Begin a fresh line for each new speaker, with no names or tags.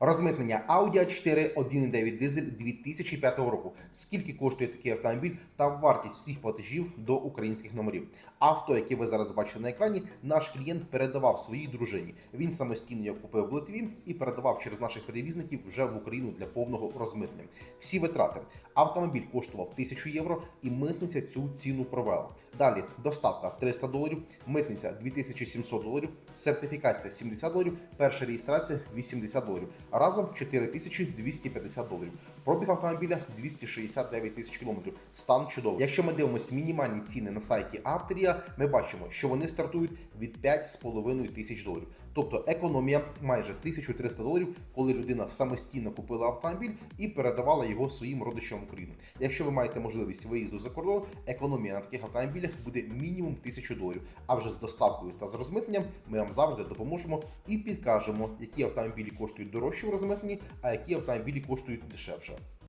Розмитнення Audi A4 1.9 дизель 2005 року. Скільки коштує такий автомобіль та вартість всіх платежів до українських номерів? Авто, яке ви зараз бачите на екрані, наш клієнт передавав своїй дружині. Він самостійно його купив в Литві і передавав через наших перевізників вже в Україну для повного розмитнення. Всі витрати. Автомобіль коштував 1000 євро, і митниця цю ціну провела. Далі доставка 300 доларів, митниця 2700 доларів, сертифікація 70 доларів, перша реєстрація 80 доларів. Разом 4250 доларів. Пробіг автомобіля 269 тисяч кілометрів. Стан чудовий. Якщо ми дивимося мінімальні ціни на сайті Авторія, ми бачимо, що вони стартують від 5,5 тисяч доларів. Тобто економія майже 1300 доларів, коли людина самостійно купила автомобіль і передавала його своїм родичам в Україну. Якщо ви маєте можливість виїзду за кордон, економія на таких автомобілях буде мінімум 1000 доларів. А вже з доставкою та з розмитненням ми вам завжди допоможемо і підкажемо, які автомобілі коштують дорожче в розмитненні, а які автомобілі коштують дешевше.